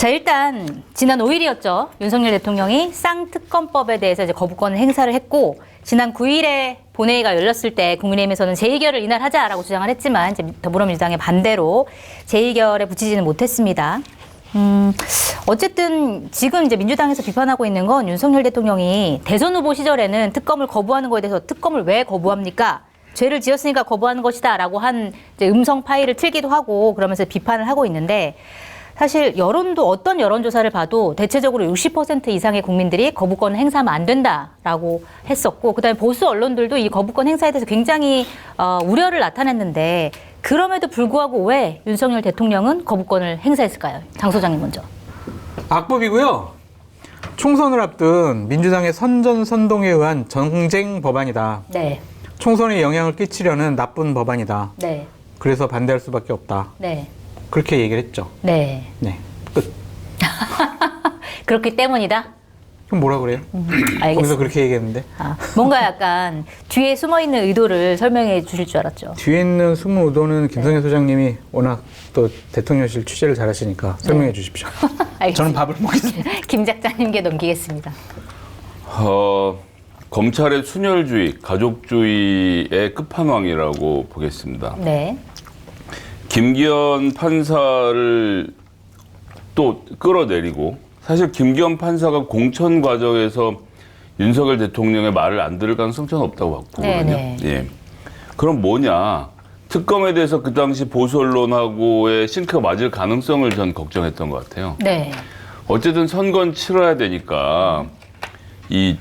자, 일단 지난 5일이었죠. 윤석열 대통령이 쌍특검법에 대해서 이제 거부권 행사를 했고 지난 9일에 본회의가 열렸을 때 국민의힘에서는 재의결을 이날 하자라고 주장을 했지만 이제 더불어민주당의 반대로 재의결에 붙이지는 못했습니다. 음, 어쨌든 지금 이제 민주당에서 비판하고 있는 건 윤석열 대통령이 대선 후보 시절에는 특검을 거부하는 거에 대해서 특검을 왜 거부합니까? 죄를 지었으니까 거부하는 것이다라고 한 음성 파일을 틀기도 하고 그러면서 비판을 하고 있는데 사실 여론도 어떤 여론조사를 봐도 대체적으로 60% 이상의 국민들이 거부권 행사하면 안 된다라고 했었고 그다음에 보수 언론들도 이 거부권 행사에 대해서 굉장히 어, 우려를 나타냈는데 그럼에도 불구하고 왜 윤석열 대통령은 거부권을 행사했을까요? 장 소장님 먼저. 악법이고요. 총선을 앞둔 민주당의 선전 선동에 의한 정쟁 법안이다. 네, 총선에 영향을 끼치려는 나쁜 법안이다. 네, 그래서 반대할 수밖에 없다. 네, 그렇게 얘기를 했죠. 네. 네. 끝. 그렇기 때문이다. 그럼 뭐라 그래요? 거기서 알겠습니다. 그렇게 얘기했는데 아, 뭔가 약간 뒤에 숨어 있는 의도를 설명해 주실 줄 알았죠. 뒤에 있는 숨은 의도는 김성현 소장님이 워낙 또 대통령실 취재를 잘하시니까 설명해 주십시오. 알겠습니다. 저는 밥을 먹겠습니다. 김 작가님께 넘기겠습니다. 어, 검찰의 순혈주의, 가족주의의 끝판왕이라고 보겠습니다. 네, 김기현 판사를 또 끌어내리고 사실 김기현 판사가 공천 과정에서 윤석열 대통령의 말을 안 들을 가능성 저는 없다고 보거든요. 네네. 예. 그럼 뭐냐? 특검에 대해서 그 당시 보수 언론하고의 싱크가 맞을 가능성을 전 걱정했던 것 같아요. 네, 어쨌든 선거는 치러야 되니까 이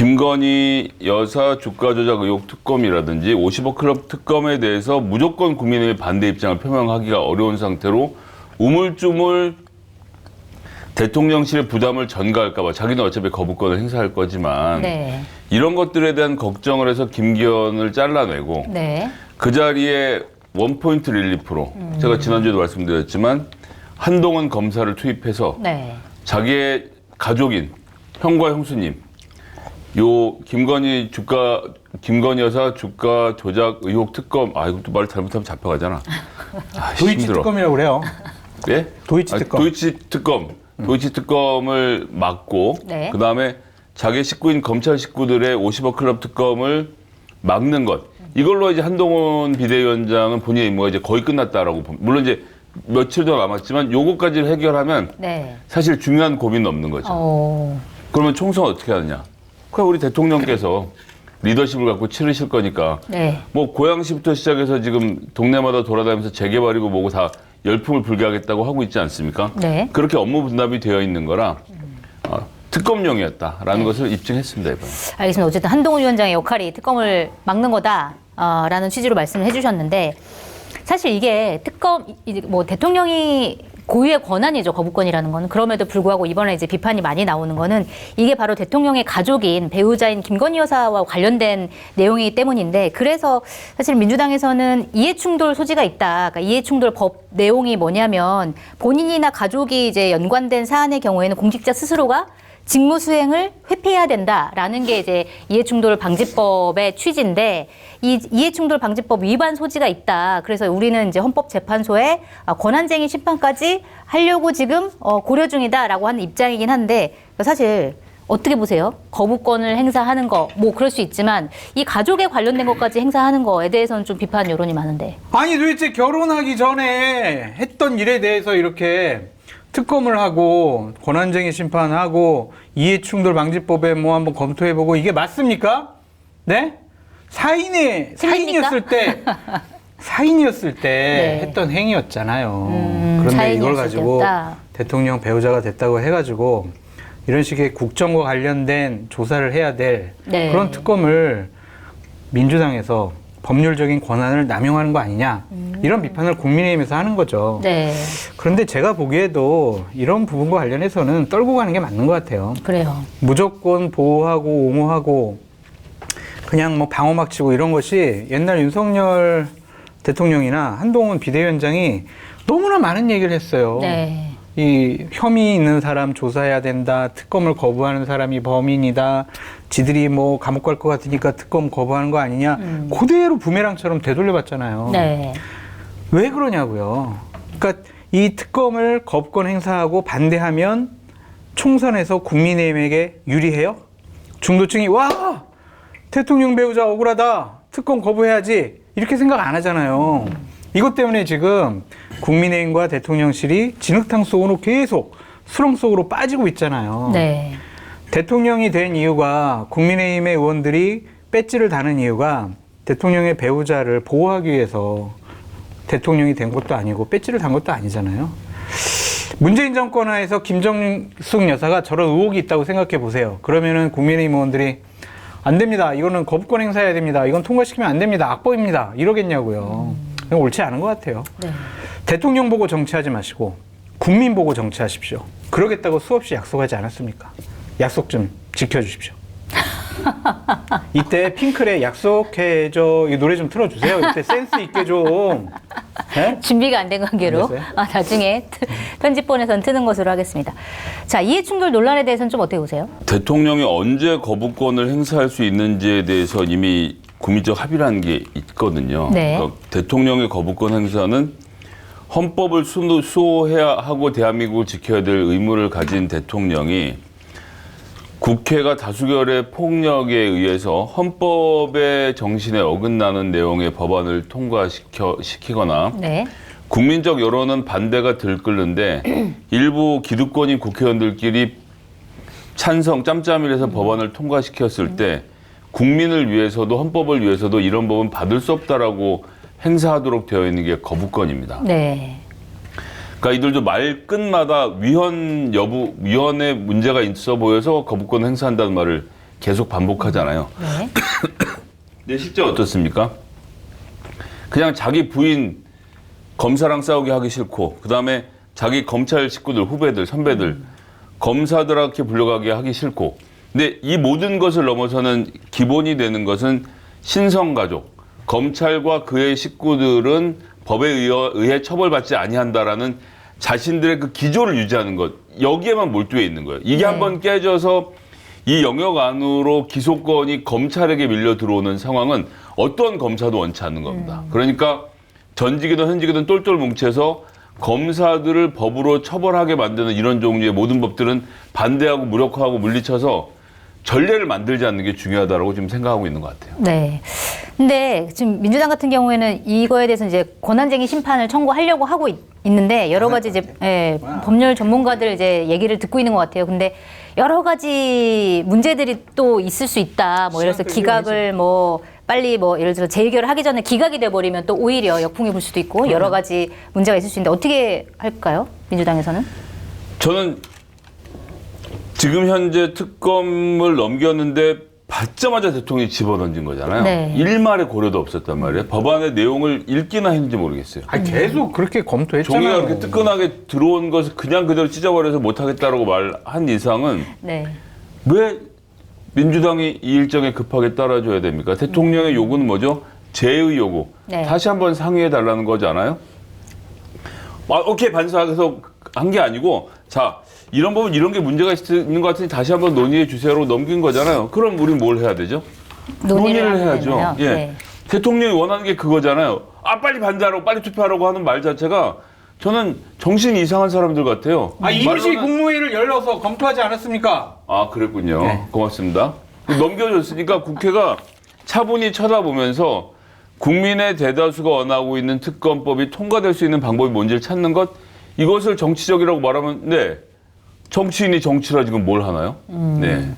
김건희 여사 주가 조작 의혹 특검이라든지 50억 클럽 특검에 대해서 무조건 국민의 반대 입장을 표명하기가 어려운 상태로 우물쭈물 대통령실의 부담을 전가할까봐 자기는 어차피 거부권을 행사할 거지만 네, 이런 것들에 대한 걱정을 해서 김기현을 잘라내고 네, 그 자리에 원포인트 릴리프로 제가 지난주에도 말씀드렸지만 한동훈 검사를 투입해서 네. 자기의 가족인 형과 형수님 요 김건희 주가 김건희 여사 주가 조작 의혹 특검 아 이것도 말 잘못하면 잡혀가잖아. 아, 도이치 힘들어. 특검이라고 그래요. 예? 도이치 아, 특검. 도이치 특검. 도이치 특검을 막고 네. 그다음에 자기 식구인 검찰 식구들의 50억 클럽 특검을 막는 것. 이걸로 이제 한동훈 비대위원장은 본인의 임무가 이제 거의 끝났다라고 봅- 물론 이제 며칠 더 남았지만 요거까지를 해결하면 네. 사실 중요한 고민은 없는 거죠. 어, 그러면 총선 어떻게 하느냐? 그럼 우리 대통령께서 리더십을 갖고 치르실 거니까 네. 뭐 고양시부터 시작해서 지금 동네마다 돌아다니면서 재개발이고 뭐고 다 열풍을 불게 하겠다고 하고 있지 않습니까? 네. 그렇게 업무 분담이 되어 있는 거라 어, 특검용이었다라는 것을 입증했습니다 이번에. 알겠습니다. 어쨌든 한동훈 위원장의 역할이 특검을 막는 거다라는 취지로 말씀을 해주셨는데 사실 이게 특검 이제 뭐 대통령이 고유의 권한이죠 거부권이라는 거는 그럼에도 불구하고 이번에 이제 비판이 많이 나오는 거는 이게 바로 대통령의 가족인 배우자인 김건희 여사와 관련된 내용이기 때문인데 그래서 사실 민주당에서는 이해충돌 소지가 있다. 그러니까 이해충돌 법 내용이 뭐냐면 본인이나 가족이 이제 연관된 사안의 경우에는 공직자 스스로가 직무 수행을 회피해야 된다라는 게 이제 이해충돌 방지법의 취지인데 이 이해충돌 방지법 위반 소지가 있다. 그래서 우리는 이제 헌법재판소에 아, 권한쟁의 심판까지 하려고 지금 어, 고려 중이다라고 하는 입장이긴 한데 사실 어떻게 보세요? 거부권을 행사하는 거 뭐 그럴 수 있지만 이 가족에 관련된 것까지 행사하는 거에 대해서는 좀 비판 여론이 많은데. 아니 도대체 결혼하기 전에 했던 일에 대해서 이렇게 특검을 하고 권한쟁의 심판하고 이해충돌 방지법에 뭐 한번 검토해보고 이게 맞습니까? 네? 사인의? 사인이었을 때 사인이었을 때 네. 했던 행위였잖아요. 음, 그런데 이걸 가지고 때였다. 대통령 배우자가 됐다고 해가지고 이런 식의 국정과 관련된 조사를 해야 될 네. 그런 특검을 민주당에서 법률적인 권한을 남용하는 거 아니냐 이런 비판을 국민의힘에서 하는 거죠. 음. 네, 그런데 제가 보기에도 이런 부분과 관련해서는 떨고 가는 게 맞는 것 같아요. 그래요. 무조건 보호하고 옹호하고 그냥 뭐 방어막 치고 이런 것이 옛날 윤석열 대통령이나 한동훈 비대위원장이 너무나 많은 얘기를 했어요. 네. 이 혐의 있는 사람 조사해야 된다. 특검을 거부하는 사람이 범인이다. 지들이 뭐 감옥 갈 것 같으니까 특검 거부하는 거 아니냐. 그대로 부메랑처럼 되돌려봤잖아요. 네. 왜 그러냐고요. 그러니까 이 특검을 거부권 행사하고 반대하면 총선에서 국민의힘에게 유리해요? 중도층이 와 대통령 배우자 억울하다 특검 거부해야지 이렇게 생각 안 하잖아요. 이것 때문에 지금 국민의힘과 대통령실이 진흙탕 속으로 계속 수렁 속으로 빠지고 있잖아요. 네. 대통령이 된 이유가 국민의힘의 의원들이 배지를 다는 이유가 대통령의 배우자를 보호하기 위해서 대통령이 된 것도 아니고 배지를 단 것도 아니잖아요. 문재인 정권 하에서 김정숙 여사가 저런 의혹이 있다고 생각해 보세요. 그러면은 국민의힘 의원들이 안 됩니다. 이거는 거부권 행사해야 됩니다. 이건 통과시키면 안 됩니다. 악법입니다. 이러겠냐고요. 이건 옳지 않은 것 같아요. 네. 대통령 보고 정치하지 마시고 국민 보고 정치하십시오. 그러겠다고 수없이 약속하지 않았습니까? 약속 좀 지켜주십시오. 이때 핑클의 약속해줘 이 노래 좀 틀어주세요. 이때 센스 있게 좀. 네? 준비가 안 된 관계로? 아, 나중에 트- 편집본에선 트는 것으로 하겠습니다. 자, 이해 충돌 논란에 대해서는 좀 어떻게 보세요? 대통령이 언제 거부권을 행사할 수 있는지에 대해서 이미 국민적 합의라는 게 있거든요. 네. 그러니까 대통령의 거부권 행사는 헌법을 수호- 수호해야 하고 대한민국을 지켜야 될 의무를 가진 대통령이 국회가 다수결의 폭력에 의해서 헌법의 정신에 어긋나는 내용의 법안을 통과시켜 시키거나 네. 국민적 여론은 반대가 들끓는데 일부 기득권인 국회의원들끼리 찬성 짬짬이해서 법안을 통과시켰을 때 국민을 위해서도 헌법을 위해서도 이런 법은 받을 수 없다라고 행사하도록 되어 있는 게 거부권입니다. 네. 그러니까 이들도 말 끝마다 위헌 여부 위헌에 문제가 있어 보여서 거부권 행사한다는 말을 계속 반복하잖아요. 네. 근데 실제 어떻습니까? 그냥 자기 부인 검사랑 싸우게 하기 싫고 그다음에 자기 검찰 식구들 후배들 선배들 검사들한테 불려가게 하기 싫고 근데 이 모든 것을 넘어서는 기본이 되는 것은 신성가족 검찰과 그의 식구들은 법에 의해, 의해 처벌받지 아니한다라는 자신들의 그 기조를 유지하는 것 여기에만 몰두해 있는 거예요. 이게 네. 한번 깨져서 이 영역 안으로 기소권이 검찰에게 밀려 들어오는 상황은 어떤 검사도 원치 않는 겁니다. 그러니까 전직이든 현직이든 똘똘 뭉쳐서 검사들을 법으로 처벌하게 만드는 이런 종류의 모든 법들은 반대하고 무력화하고 물리쳐서 전례를 만들지 않는 게 중요하다고 지금 생각하고 있는 것 같아요. 네. 근데 지금 민주당 같은 경우에는 이거에 대해서 이제 권한쟁의 심판을 청구하려고 하고 있, 는데 여러 가지 이제 예, 법률 전문가들 이제 얘기를 듣고 있는 것 같아요. 근데 여러 가지 문제들이 또 있을 수 있다. 뭐 예를 들어서 기각을 뭐 빨리 뭐 예를 들어 재의결을 하기 전에 기각이 돼 버리면 또 오히려 역풍이 불 수도 있고 여러 가지 문제가 있을 수 있는데 어떻게 할까요? 민주당에서는? 저는 지금 현재 특검을 넘겼는데 받자마자 대통령이 집어던진 거잖아요. 네. 일말의 고려도 없었단 말이에요. 법안의 내용을 읽기나 했는지 모르겠어요. 아니, 계속 그렇게 검토했잖아요. 종이가 그렇게 뜨끈하게 들어온 것을 그냥 그대로 찢어버려서 못하겠다라고 말한 이상은 네. 왜 민주당이 이 일정에 급하게 따라줘야 됩니까? 대통령의 요구는 뭐죠? 제의 요구. 네. 다시 한번 상의해 달라는 거잖아요. 아, 오케이 반사해서 한 게 아니고 자 이런 부분 이런 게 문제가 있는 것 같으니 다시 한번 논의해 주세요로 넘긴 거잖아요. 그럼 우린 뭘 해야 되죠? 논의를, 하면 해야죠. 되나요? 예. 네. 대통령이 원하는 게 그거잖아요. 아 빨리 반대하라고 빨리 투표하라고 하는 말 자체가 저는 정신 이 이상한 사람들 같아요. 아, 임시 국무회의를 열어서 검토하지 않았습니까? 아 그랬군요. 네. 고맙습니다. 넘겨줬으니까 국회가 차분히 쳐다보면서 국민의 대다수가 원하고 있는 특검법이 통과될 수 있는 방법이 뭔지를 찾는 것 이것을 정치적이라고 말하면 네 정치인이 정치라 지금 뭘 하나요? 네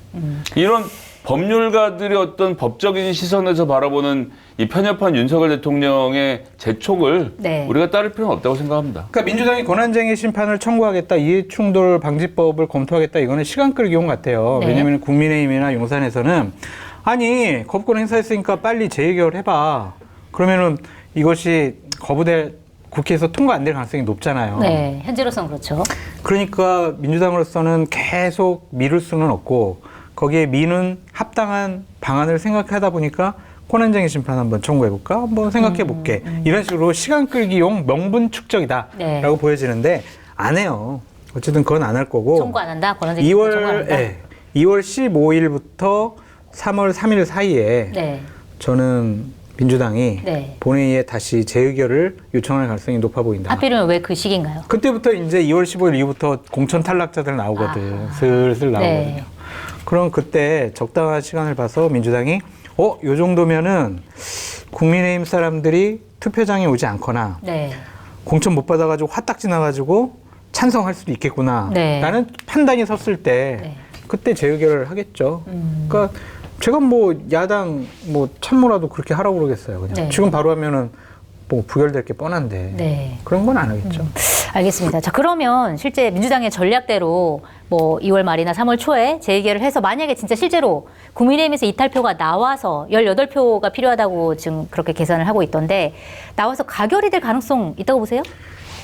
이런 법률가들의 어떤 법적인 시선에서 바라보는 이 편협한 윤석열 대통령의 재촉을 네. 우리가 따를 필요는 없다고 생각합니다. 그러니까 민주당이 권한쟁의 심판을 청구하겠다, 이해충돌 방지법을 검토하겠다, 이거는 시간 끌기용 같아요. 네. 왜냐하면 국민의힘이나 용산에서는 아니 거부권 행사했으니까 빨리 재의결 해봐. 그러면은 이것이 거부될 국회에서 통과 안 될 가능성이 높잖아요. 네. 현재로서는 그렇죠. 그러니까 민주당으로서는 계속 미룰 수는 없고 거기에 미는 합당한 방안을 생각하다 보니까 권한쟁의 심판 한번 청구해 볼까? 한번 생각해 볼게. 이런 식으로 시간 끌기용 명분 축적이다라고 네. 보여지는데 안 해요. 어쨌든 그건 안 할 거고. 청구 안 한다. 권한쟁의 심판 청구 안 2월 한다. 예. 2월 15일부터 3월 3일 사이에 네. 저는 민주당이 네. 본회의에 다시 재의결을 요청할 가능성이 높아 보인다. 하필이면 왜 그 시기인가요? 그때부터 이제 2월 15일 이후부터 공천 탈락자들 나오거든. 슬슬 나오거든요. 네. 그럼 그때 적당한 시간을 봐서 민주당이 어, 요 정도면은 국민의힘 사람들이 투표장에 오지 않거나 네. 공천 못 받아가지고 화딱 지나가지고 찬성할 수도 있겠구나. 네. 라는 판단이 섰을 때 네. 그때 재의결을 하겠죠. 음. 그러니까 제가 뭐 야당 뭐 참모라도 그렇게 하라고 그러겠어요. 그냥 네. 지금 바로 하면은 뭐 부결될 게 뻔한데 네. 그런 건 안 하겠죠. 알겠습니다. 자, 그러면 실제 민주당의 전략대로 뭐 2월 말이나 3월 초에 재의결을 해서 만약에 진짜 실제로 국민의힘에서 이탈표가 나와서 18표가 필요하다고 지금 그렇게 계산을 하고 있던데 나와서 가결이 될 가능성 있다고 보세요?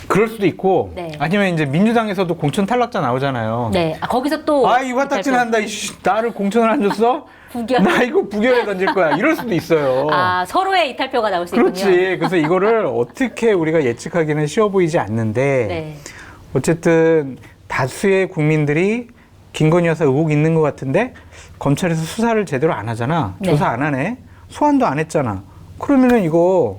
그럴 수도 있고 네. 아니면 이제 민주당에서도 공천 탈락자 나오잖아요. 네. 아, 거기서 또 아, 이 화딱지. 난다. 이씨, 나를 공천을 안 줬어? 부결. 나 이거 부결에 던질 거야. 이럴 수도 있어요. 아, 서로의 이탈표가 나올 수 있군요. 그렇지. 그래서 이거를 어떻게 우리가 예측하기는 쉬워 보이지 않는데 네. 어쨌든 다수의 국민들이 김건희 여사 의혹 있는 것 같은데 검찰에서 수사를 제대로 안 하잖아. 네. 조사 안 하네. 소환도 안 했잖아. 그러면은 이거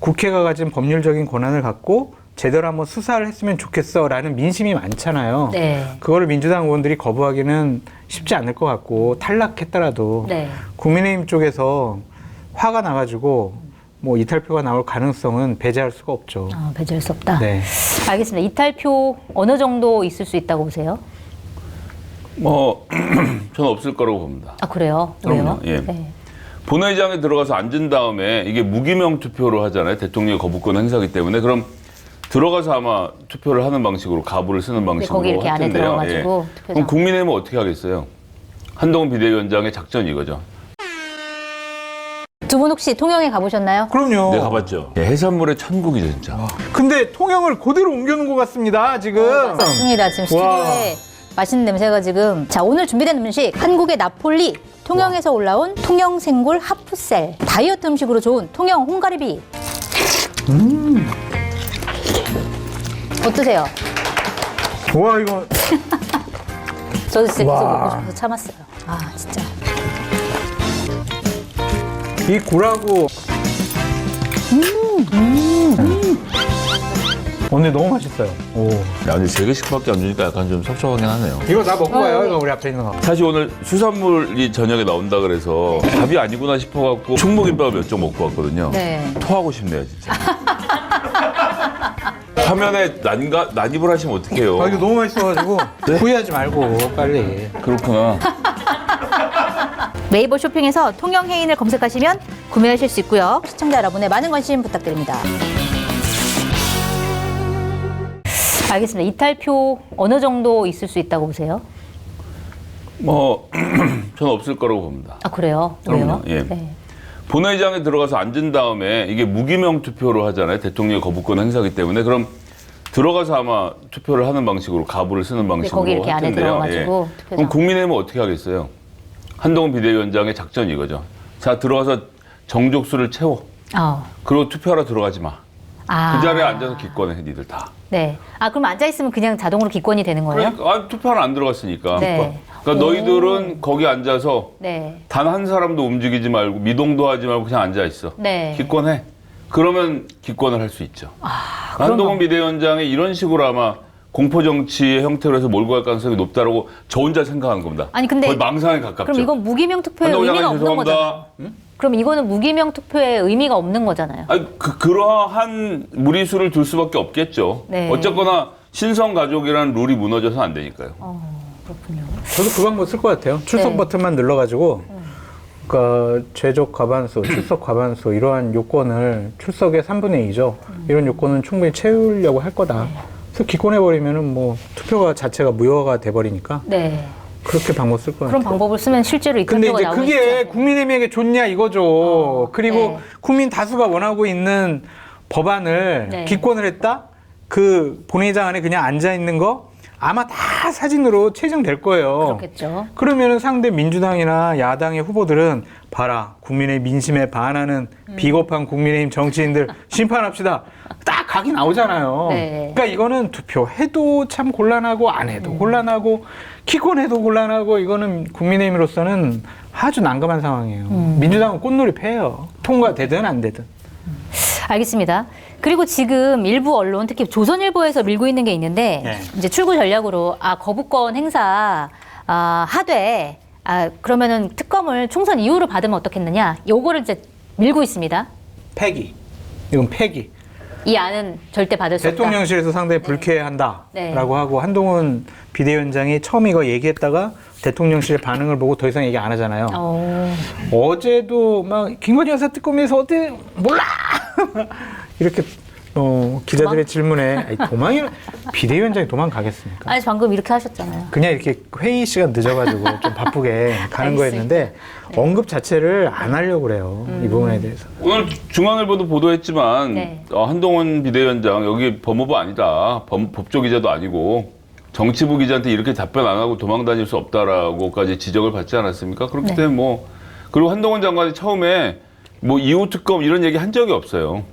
국회가 가진 법률적인 권한을 갖고 제대로 한번 수사를 했으면 좋겠어라는 민심이 많잖아요. 네. 그거를 민주당 의원들이 거부하기는 쉽지 않을 것 같고 탈락했더라도 네. 국민의힘 쪽에서 화가 나가지고 뭐 이탈표가 나올 가능성은 배제할 수가 없죠. 아, 배제할 수 없다. 네. 알겠습니다. 이탈표 어느 정도 있을 수 있다고 보세요? 뭐 저는 없을 거라고 봅니다. 아, 그래요? 왜요? 그럼요, 예. 네. 본회의장에 들어가서 앉은 다음에 이게 무기명 투표로 하잖아요. 대통령 거부권 행사기 때문에 그럼 들어가서 아마 투표를 하는 방식으로 가부를 쓰는 방식으로 거기 이렇게 할 안에 텐데요. 들어가가지고 예. 투표장. 그럼 국민의힘은 어떻게 하겠어요? 한동훈 비대위원장의 작전이 이거죠. 두 분 혹시 통영에 가보셨나요? 그럼요. 네, 가봤죠. 예, 해산물의 천국이죠, 진짜. 근데 통영을 그대로 옮겨놓은 것 같습니다, 지금. 맞습니다. 지금 와. 스튜디오에 맛있는 냄새가 지금 자 오늘 준비된 음식 한국의 나폴리 통영에서 올라온 통영 생굴 하프셀 다이어트 음식으로 좋은 통영 홍가리비 음. 어떠세요? 와, 이거. 저도 진짜 계속 와. 먹고 싶어서 참았어요. 아 진짜 이 굴하고. 오늘 너무 맛있어요. 오. 야, 근데 세 개씩밖에 안 주니까 약간 좀 섭섭하긴 하네요. 이거 다 먹고 가요, 이거 우리 앞에 있는 거. 사실 오늘 수산물이 저녁에 나온다 그래서 밥이 아니구나 싶어갖고 충무김밥을 몇 점 먹고 왔거든요. 네. 토하고 싶네요, 진짜. 화면에 난가, 난입을 하시면 어떡해요. 아, 이거 너무 맛있어가지고. 후회하지 말고, 빨리. 그렇구나. 네이버 쇼핑에서 통영 해인을 검색하시면 구매하실 수 있고요. 시청자 여러분의 많은 관심 부탁드립니다. 알겠습니다. 이탈표 어느 정도 있을 수 있다고 보세요? 뭐, 저는 없을 거라고 봅니다. 아 그래요? 왜요? 그럼요, 예. 네. 본회의장에 들어가서 앉은 다음에 이게 무기명 투표로 하잖아요. 대통령 거부권 행사기 때문에 그럼 들어가서 아마 투표를 하는 방식으로 가부를 쓰는 방식으로 거기 이렇게 할 안에 텐데요. 들어가가지고 예. 그럼 국민의힘은 어떻게 하겠어요? 한동훈 비대위원장의 작전이 이거죠. 자 들어가서 정족수를 채워. 어. 그리고 투표하러 들어가지 마. 아. 그 자리에 앉아서 기권해 니들 다. 네. 아 그럼 앉아 있으면 그냥 자동으로 기권이 되는 거예요? 그러니까 아, 투표는 안 들어갔으니까. 네. 그러니까 너희들은 거기 앉아서 네. 단 한 사람도 움직이지 말고 미동도 하지 말고 그냥 앉아 있어. 네. 기권해. 그러면 기권을 할 수 있죠. 아, 한동훈 거. 비대위원장이 이런 식으로 아마 공포 정치의 형태로 해서 몰고 갈 가능성이 높다라고 저 혼자 생각한 겁니다. 아니, 근데 거의 망상에 가깝죠. 그럼 이건 무기명 투표의 한동훈 의미가 장관님 없는 거잖아요. 죄송합니다. 그럼 이거는 무기명 투표의 의미가 없는 거잖아요. 아니, 그, 그러한 무리수를 둘 수밖에 없겠죠. 네. 어쨌거나 신성 가족이라는 룰이 무너져서 안 되니까요. 어, 그렇군요. 저도 그 방법 쓸 것 같아요. 출석 네. 버튼만 눌러가지고, 그러니까 최적 과반수, 출석 과반수 이러한 요건을 출석의 3분의 2죠. 이런 요건은 충분히 채우려고 할 거다. 그래서 기권해 버리면은 뭐 투표가 자체가 무효가 돼 버리니까 네. 그렇게 방법 쓸것 그런 같아요. 방법을 쓰면 실제로 근데 이탈표가 이제 그게 국민의힘에게 좋냐 이거죠. 그리고 네. 국민 다수가 원하고 있는 법안을 네. 기권을 했다? 그 본회의장 안에 그냥 앉아 있는 거 아마 다 사진으로 채정될 거예요. 그렇겠죠. 그러면은 상대 민주당이나 야당의 후보들은 봐라 국민의 민심에 반하는 음. 비겁한 국민의힘 정치인들 심판합시다. 딱 각이 나오잖아요. 네. 그러니까 이거는 투표해도 참 곤란하고 안 해도 음. 곤란하고 기권해도 곤란하고 이거는 국민의힘으로서는 아주 난감한 상황이에요. 음. 민주당은 꽃놀이 패요. 통과되든 안 되든. 알겠습니다. 그리고 지금 일부 언론, 특히 조선일보에서 밀고 있는 게 있는데 네. 이제 출구 전략으로 아 거부권 행사 아, 하되 아 그러면은 특검을 총선 이후로 받으면 어떻겠느냐? 요거를 이제 밀고 있습니다. 폐기. 이건 폐기. 이 안은 절대 받을 수 없다. 대통령실에서 상당히 불쾌해한다라고 네. 하고 한동훈 비대위원장이 처음 이거 얘기했다가 대통령실의 반응을 보고 더 이상 얘기 안 하잖아요. 어, 어제도 막 김건희 여사 특검에서 어때 몰라 이렇게 어, 기자들의 질문에 아니, 도망이 비대위원장이 도망가겠습니까? 아니 방금 이렇게 하셨잖아요. 그냥 이렇게 회의 시간 늦어가지고 좀 바쁘게 가는 거였는데 언급 자체를 안 하려고 그래요 이 부분에 대해서. 오늘 중앙일보도 보도했지만 네. 어, 한동훈 비대위원장 여기 법무부 아니다 법, 법조 기자도 아니고 정치부 기자한테 이렇게 답변 안 하고 도망 다닐 수 없다라고까지 지적을 받지 않았습니까? 그렇기 네. 때문에 뭐 그리고 한동훈 장관이 처음에 뭐 이후 특검 이런 얘기 한 적이 없어요.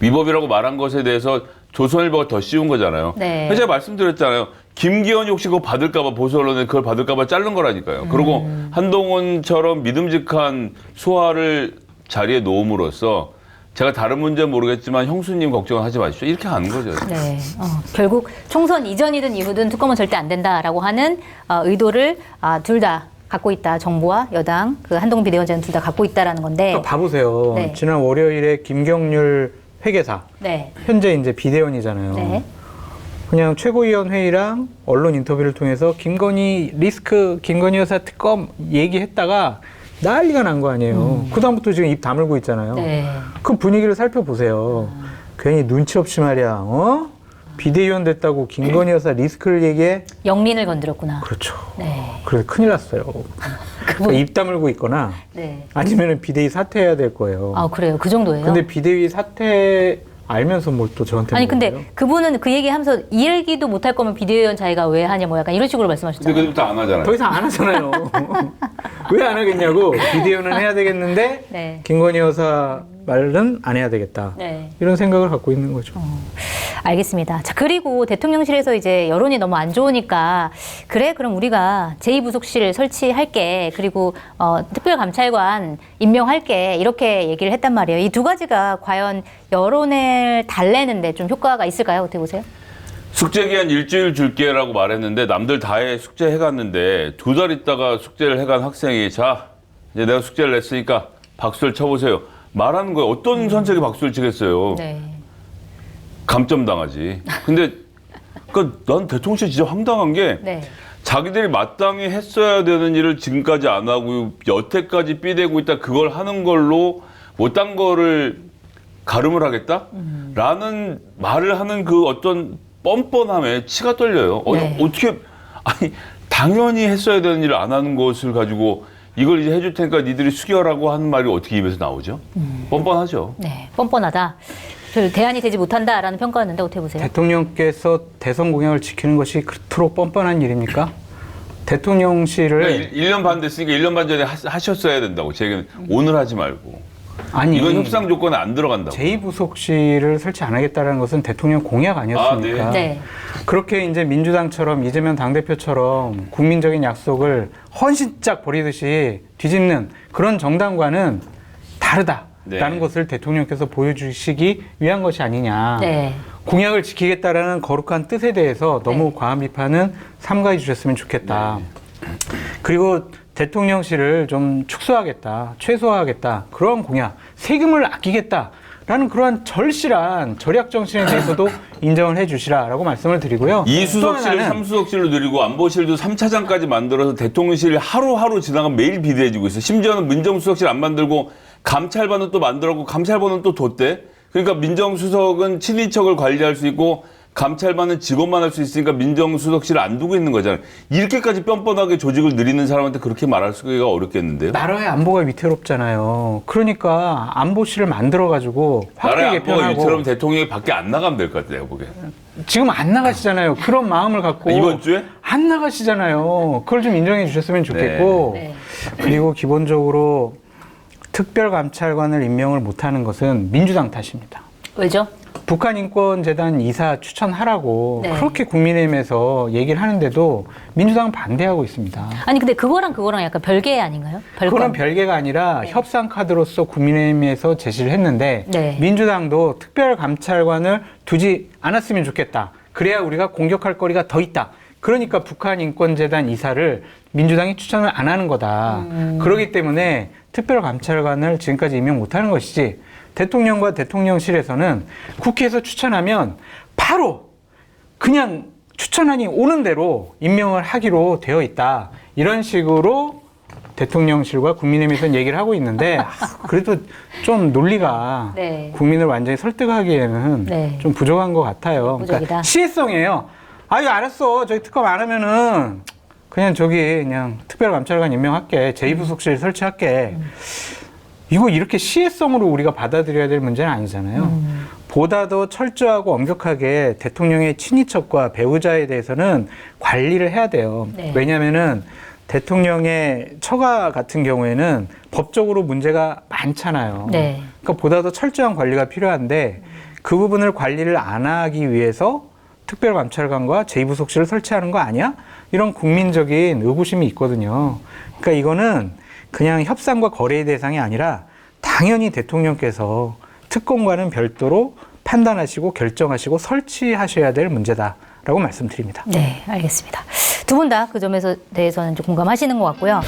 위법이라고 말한 것에 대해서 조선일보가 더 씌운 거잖아요. 네. 제가 말씀드렸잖아요. 김기현이 혹시 그거 받을까봐 보수 언론에 그걸 받을까봐 자른 거라니까요. 그리고 음. 한동훈처럼 믿음직한 수화를 자리에 놓음으로써 제가 다른 문제는 모르겠지만 형수님 걱정은 하지 마십시오. 이렇게 하는 거죠. 네. 어, 결국 총선 이전이든 이후든 특검은 절대 안 된다라고 하는 어, 의도를 아, 둘다 갖고 있다. 정부와 여당, 그 한동훈 비대위원장은 둘 다 갖고 있다라는 건데. 또 봐보세요. 네. 지난 월요일에 김경률 회계사 네. 현재 이제 비대위원이잖아요. 네. 그냥 최고위원 회의랑 언론 인터뷰를 통해서 김건희 리스크 김건희 여사 특검 얘기했다가 난리가 난 거 아니에요. 그다음부터 지금 입 다물고 있잖아요. 음. 네. 그 분위기를 살펴보세요. 괜히 눈치 없이 말이야. 어? 비대위원 됐다고 김건희 여사 리스크를 얘기해? 영린을 건드렸구나. 그렇죠. 네. 그래서 큰일 났어요. 그러니까 입 다물고 있거나 네. 아니면 비대위 사퇴해야 될 거예요. 아, 그래요. 그 정도예요? 근데 비대위 사퇴 알면서 뭘 또 저한테 아니, 물어봐요? 근데 그분은 그 얘기 하면서 이 얘기도 못 할 거면 비대위원 자기가 왜 하냐, 뭐 약간 이런 식으로 근데 말씀하셨잖아요. 그때부터 안 하잖아요. 더 이상 안 하잖아요. 왜 안 하겠냐고. 비대위원은 해야 되겠는데 네. 김건희 여사 말은 안 해야 되겠다. 네. 이런 생각을 갖고 있는 거죠. 알겠습니다. 자, 그리고 대통령실에서 이제 여론이 너무 안 좋으니까 그래, 그럼 우리가 제2부속실 설치할게. 그리고 어, 특별감찰관 임명할게. 이렇게 얘기를 했단 말이에요. 이 두 가지가 과연 여론을 달래는데 좀 효과가 있을까요? 어떻게 보세요? 숙제 기한 일주일 줄게라고 말했는데 남들 다 해 숙제 해갔는데 두 달 있다가 숙제를 해간 학생이 자 이제 내가 숙제를 냈으니까 박수를 쳐보세요. 말하는 거예요. 어떤 선생이 박수를 치겠어요. 네. 감점 당하지. 근데 그난 대통령실 진짜 황당한 게 네. 자기들이 마땅히 했어야 되는 일을 지금까지 안 하고 여태까지 삐대고 있다 그걸 하는 걸로 못한 거를 가름을 하겠다? 라는 말을 하는 그 어떤 뻔뻔함에 치가 떨려요. 어, 네. 어떻게 아니 당연히 했어야 되는 일을 안 하는 것을 가지고 이걸 이제 해줄 테니까 니들이 수결하고 하는 말이 어떻게 입에서 나오죠? 뻔뻔하죠. 네. 뻔뻔하다. 별 대안이 되지 못한다라는 평가였는데 어떻게 보세요? 대통령께서 대선 공약을 지키는 것이 그토록 뻔뻔한 일입니까? 대통령실을 그러니까 1, 년반 됐으니까 1년 반 전에 하, 하셨어야 된다고. 제 얘기는 오늘 하지 말고. 아니 이건 협상 조건에 안 들어간다고. 제2부속실을 설치 안 하겠다는 것은 대통령 공약 아니었습니까? 아, 네. 그렇게 이제 민주당처럼 이재명 당대표처럼 국민적인 약속을 헌신짝 버리듯이 뒤집는 그런 정당과는 다르다라는 네. 것을 대통령께서 보여주시기 위한 것이 아니냐. 네. 공약을 지키겠다라는 거룩한 뜻에 대해서 너무 네. 과한 비판은 삼가해 주셨으면 좋겠다. 그리고 대통령실을 좀 축소하겠다, 최소화하겠다, 그러한 공약, 세금을 아끼겠다라는 그러한 절실한 절약 정신에 대해서도 인정을 해 주시라라고 말씀을 드리고요. 또 이수석실을 하나는 삼수석실로 늘리고 안보실도 삼차장까지 만들어서 대통령실 하루하루 지나가면 매일 비대해지고 있어. 심지어는 민정수석실 안 만들고 감찰반은 또 만들었고 감찰반은 또 뒀대. 그러니까 민정수석은 친인척을 관리할 수 있고 감찰반은 직원만 할 수 있으니까 민정수석실을 안 두고 있는 거잖아요. 이렇게까지 뻔뻔하게 조직을 늘리는 사람한테 그렇게 말할 수가 어렵겠는데요. 나라의 안보가 위태롭잖아요. 그러니까 안보실을 만들어 가지고 나라의 확대 안보가 개편하고 이처럼 대통령이 밖에 안 나가면 될 것 같아요, 보기엔. 지금 안 나가시잖아요. 그런 마음을 갖고 아, 이번 주에? 안 나가시잖아요. 그걸 좀 인정해 주셨으면 좋겠고 네. 그리고 기본적으로 특별감찰관을 임명을 못하는 것은 민주당 탓입니다. 왜죠? 북한 인권 재단 이사 추천하라고 네. 그렇게 국민의힘에서 얘기를 하는데도 민주당은 반대하고 있습니다. 아니 근데 그거랑 그거랑 약간 별개 아닌가요? 별거. 그거는 별개가 아니라 협상 카드로서 국민의힘에서 제시를 했는데 네. 민주당도 특별 감찰관을 두지 않았으면 좋겠다. 그래야 우리가 공격할 거리가 더 있다. 그러니까 북한 인권재단 이사를 민주당이 추천을 안 하는 거다. 음. 그렇기 때문에 특별감찰관을 지금까지 임명 못 하는 것이지 대통령과 대통령실에서는 국회에서 추천하면 바로 그냥 추천안이 오는 대로 임명을 하기로 되어 있다. 이런 식으로 대통령실과 국민의힘에서는 얘기를 하고 있는데 아, 그래도 좀 논리가 네. 국민을 완전히 설득하기에는 네. 좀 부족한 것 같아요. 부족이다. 그러니까 시혜성이에요. 아유 알았어. 저기 특검 안 하면은 그냥 저기 그냥 특별감찰관 임명할게. 제2부속실 설치할게. 이거 이렇게 시혜성으로 우리가 받아들여야 될 문제는 아니잖아요. 음. 보다 더 철저하고 엄격하게 대통령의 친인척과 배우자에 대해서는 관리를 해야 돼요. 네. 왜냐하면은 대통령의 처가 같은 경우에는 법적으로 문제가 많잖아요. 네. 그러니까 보다 더 철저한 관리가 필요한데 그 부분을 관리를 안 하기 위해서 특별감찰관과 제2부속실을 설치하는 거 아니야? 이런 국민적인 의구심이 있거든요. 그러니까 이거는 그냥 협상과 거래의 대상이 아니라 당연히 대통령께서 특검과는 별도로 판단하시고 결정하시고 설치하셔야 될 문제다라고 말씀드립니다. 네, 알겠습니다. 두 분 다 그 점에서 대해서는 좀 공감하시는 것 같고요.